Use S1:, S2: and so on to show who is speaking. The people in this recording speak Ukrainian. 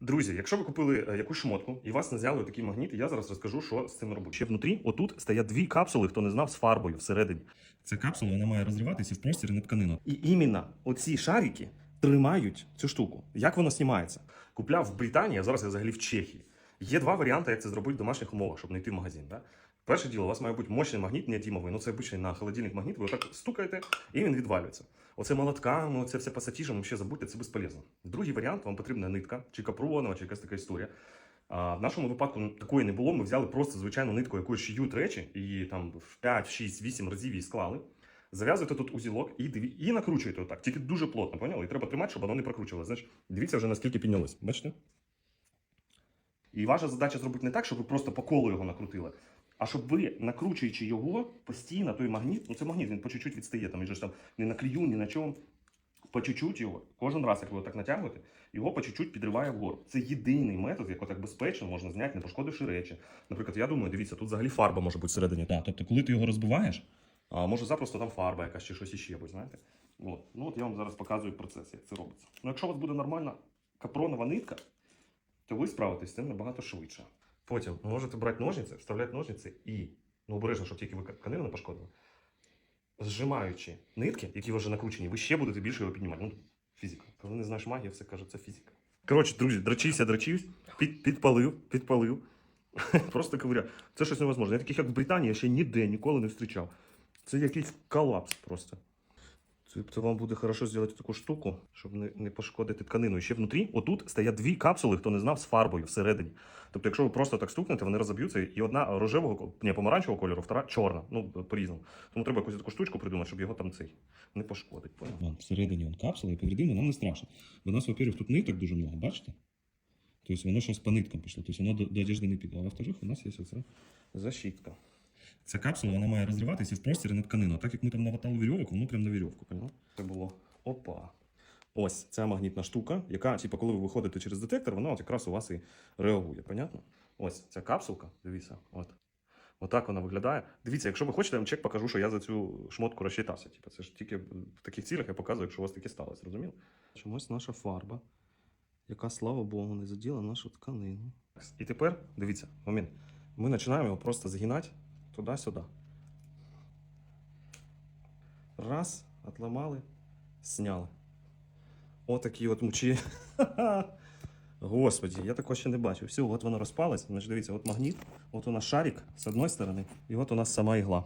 S1: Друзі, якщо ви купили е, якусь шмотку і вас не взяли такий магніт, я зараз розкажу, що з цим робити. Ще внутрі, отут стоять дві капсули, хто не знав, з фарбою всередині. Ця капсула вона має розриватися в простір не на тканину. І іменно оці шарики тримають цю штуку. Як воно знімається? Купляв в Британії, а зараз я взагалі в Чехії. Є два варіанти, як це зробити в домашніх умовах, щоб не йти в магазин. Да? Перше діло, у вас має бути мощний магніт, неодімовий. Ну це обичний на холодильник магніт, ви отак стукаєте, і він відвалюється. Оце молотками, оце все пасатіжем, ще забудьте, це безполезно. Другий варіант, вам потрібна нитка, чи капронова, чи якась така історія. А в нашому випадку ну, такої не було. Ми взяли просто звичайну нитку, якою шиють речі, і там в 5, 6, 8 разів її склали. Зав'язуєте тут узілок і диві... і накручуєте отак, тільки дуже плотно, поняли? І треба тримати, щоб воно не прокручувалося. Знаєш, дивіться вже наскільки піднялось. Бачите? І ваша задача зробити не так, щоб ви просто по колу його накрутили, а щоб ви, накручуючи його постійно, той магніт, ну це магніт, він по чуть-чуть відстає, там він же ж там не на клію, ні на чому. По чуть-чуть його, кожен раз, як ви так натягуєте, його по чуть-чуть підриває вгору. Це єдиний метод, як так безпечно можна зняти, не пошкодивши речі. Наприклад, я думаю, дивіться, тут взагалі фарба може бути всередині. Так, тобто, коли ти його розбиваєш, а може запросто там фарба якась чи щось іще, ви знаєте. От. Ну от я вам зараз показую процес, як це робиться. Ну, якщо у вас буде нормальна капронова нитка, то ви справитесь з цим набагато швидше. Потім можете брати ножниці, вставляти ножниці і, ну обережно, щоб тільки ви тканину не пошкодили. Зжимаючи нитки, які вже накручені, ви ще будете більше його піднімати. Ну, фізика. Коли не знаєш магію, все кажуть, це фізика. Коротше, друзі, дрочився, дрочився, під, підпалив, підпалив. Просто ковиря. Це щось невозможне. Я таких, як в Британії, я ще ніде ніколи не зустрічав. Це якийсь колапс просто. Це вам буде хорошо зробити таку штуку, щоб не, не пошкодити тканину. І ще внутрі, отут стоять дві капсули, хто не знав, з фарбою всередині. Тобто, якщо ви просто так стукнете, вони розоб'ються, і одна рожевого, ні, помаранчевого кольору, втора чорна. Ну, по-різному. Тому треба якусь таку штучку придумати, щоб його там цей не пошкодить.
S2: Вон, всередині вон капсула і повредимо, нам не страшно. Бо у нас, во-первых, тут ниток дуже много, бачите? Тобто воно щось по ниткам пішло, тобто воно до, до одежди не піде. А во-вторых, у нас є оце.
S1: Защитка.
S2: Ця капсула вона має розриватися в простір на тканину. Так як ми там наватали вірьовок, воно прямо на вірьовку.
S1: Це було опа. Ось ця магнітна штука, яка, типу, коли ви виходите через детектор, вона от якраз у вас і реагує. Понятно? Ось ця капсулка, дивіться, от. Отак вона виглядає. Дивіться, якщо ви хочете, я вам чек покажу, що я за цю шмотку розчитався. Типу, це ж тільки в таких цілях я показую, якщо у вас таке сталося, розуміли? Чомусь наша фарба, яка, слава Богу, не заділа нашу тканину. І тепер, дивіться, момент. Ми починаємо його просто згинати туди-сюди. Раз, отламали, сняли. Отакі от мучі. Господі, я такого ще не бачив. Все, от воно розпалось. Значить, дивіться, от магніт, от у нас шарик з одної сторони, і от у нас сама ігла.